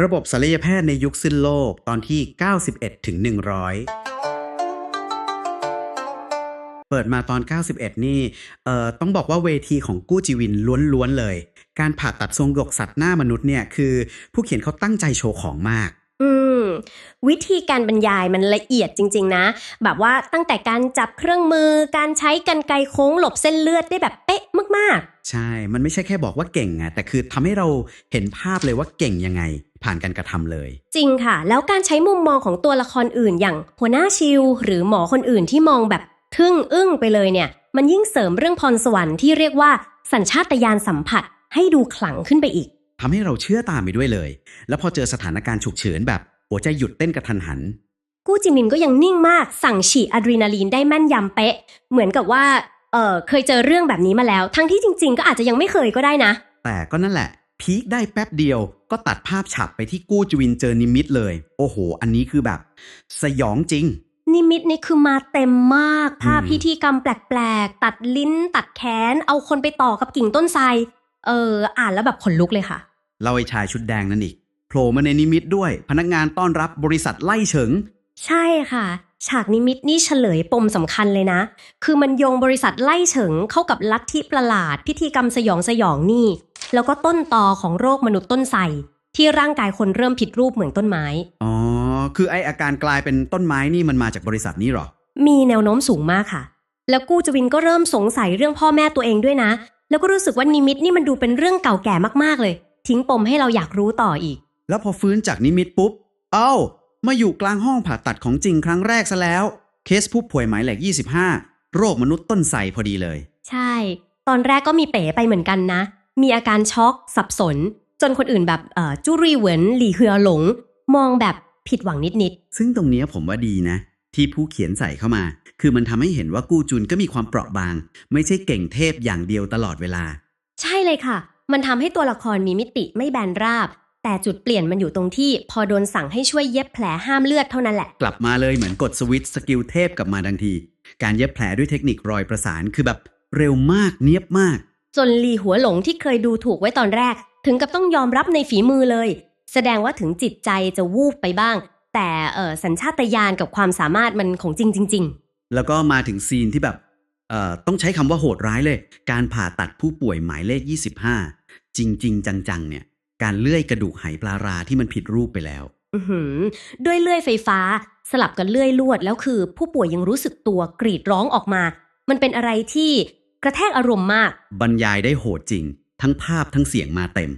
ระบบศัลยแพทย์ในยุคสิ้นโลกตอนที่ 91 ถึง 100 เปิดมาตอน 91 นี่เอ่อต้องบอกว่าเวทีของกู้จีวินล้วนๆเลย การผ่าตัดทรงหยกสัตว์หน้ามนุษย์เนี่ยคือผู้เขียนเขาตั้งใจโชว์ของมากอืมวิธีการบรรยายมันละเอียดจริง ๆ นะ แบบว่าตั้งแต่การจับเครื่องมือ การใช้กันไกรโค้งหลบเส้นเลือดได้แบบเป๊ะมากใช่ มันไม่ใช่แค่บอกว่าเก่งอะแต่คือทำให้เราเห็นภาพเลยว่าเก่งยังไง ผ่านการกระทำเลยๆจริงค่ะ แล้วการใช้มุมมองของตัวละครอื่น อย่างหัวหน้าชิลหรือหมอคนอื่นที่มองแบบทึ่งอึ้งไปเลยเนี่ย มันยิ่งเสริมเรื่องพรสวรรค์ที่เรียกว่าสัญชาตญาณสัมผัสให้ดูขลังขึ้นไปอีกทำให้เราเชื่อตามไปด้วยเลย แล้วพอเจอสถานการณ์ฉุกเฉินแบบหัวใจหยุดเต้นกระทันหัน กู้จิมินก็ยังนิ่งมากสั่งฉีดอะดรีนาลีนได้แม่นยำเป๊ะ เหมือนกับว่าเออเคยเจอเรื่องแบบนี้มาแล้ว ทั้งที่จริง ๆ ก็อาจจะยังไม่เคยก็ได้นะ แต่ก็นั่นแหละ พีคได้แป๊บเดียวก็ตัดภาพฉับไปที่กู้จวินเจอนิมิตเลย โอ้โห อันนี้คือแบบ สยองจริง นิมิตนี่คือมาเต็มมาก ภาพอืมพิธีกรรมแปลกๆ ตัดลิ้น ตัดแขน เอาคนไปต่อกับกิ่งต้นไทรเออ อ่านแล้วแบบขนลุกเลยค่ะเล่าไอ้ชายชุดแดงนั่นอีกโผล่มาในนิมิตด้วย พนักงานต้อนรับบริษัทไล่เฉิง ใช่ค่ะ ฉากนิมิตนี่เฉลยปมสำคัญเลยนะ คือมันโยงบริษัทไล่เฉิงเข้ากับลัทธิประหลาด พิธีกรรมสยองสยองนี่ แล้วก็ต้นตอของโรคมนุษย์ต้นไทรที่ร่างกายคนเริ่มผิดรูปเหมือนต้นไม้ อ๋อ คือไออาการกลายเป็นต้นไม้นี่มันมาจากบริษัทนี้เหรอ มีแนวโน้มสูงมากค่ะ แล้วกู้จวินก็เริ่มสงสัยเรื่องพ่อแม่ตัวเองด้วยนะ แล้วก็รู้สึกว่านิมิตนี่มันดูเป็นเรื่องเก่าแก่มากๆเลย ทิ้งปมให้เราอยากรู้ต่ออีก แล้วพอฟื้นจากนิมิตปุ๊บ เอ้า มาอยู่กลางห้องผ่าตัดของจริงครั้งแรกซะแล้ว เคสผู้ป่วยหมายเลข25 โรคมนุษย์ต้นไทรพอดีเลย ใช่ ตอนแรกก็มีเป๋ไปเหมือนกันนะ มีอาการช็อกสับสน จนคนอื่นแบบเอ่อจูรีเหวินหลี่เฮือหลง มองแบบผิดหวังนิดซึ่งตรงเนี้ยผมว่าดีนะ ที่ผู้เขียนใส่เข้ามา คือมันทำให้เห็นว่ากู้จุนก็มีความเปราะบาง ไม่ใช่เก่งเทพอย่างเดียวตลอดเวลาๆใช่เลยค่ะ มันทำให้ตัวละครมีมิติไม่แบนราบ แต่จุดเปลี่ยนมันอยู่ตรงที่ พอโดนสั่งให้ช่วยเย็บแผลห้ามเลือดเท่านั้นแหละ กลับมาเลยเหมือนกดสวิตช์สกิลเทพกลับมาทันที การเย็บแผลด้วยเทคนิครอยประสานคือแบบเร็วมากเนียบมาก จนลีหัวหลงที่เคยดูถูกไว้ตอนแรก ถึงกับต้องยอมรับในฝีมือเลย แสดงว่าถึงจิตใจจะวูบไปบ้าง แต่เออสัญชาตญาณกับความสามารถมันของจริงจริงแล้วก็มาถึงซีนที่แบบเอ่อต้องใช้คำว่าโหดร้ายเลย การผ่าตัดผู้ป่วยหมายเลข 25 จริงๆจังๆ เนี่ย การเลื่อยกระดูกไหปลาราที่มันผิดรูปไปแล้วๆอื้อหือด้วยเลื่อยไฟฟ้า สลับกับเลื่อยลวดแล้วคือ ผู้ป่วยยังรู้สึกตัวกรีดร้องออกมา มันเป็นอะไรที่ กระแทกอารมณ์มาก บรรยายได้โหดจริง ทั้งภาพทั้งเสียงมาเต็ม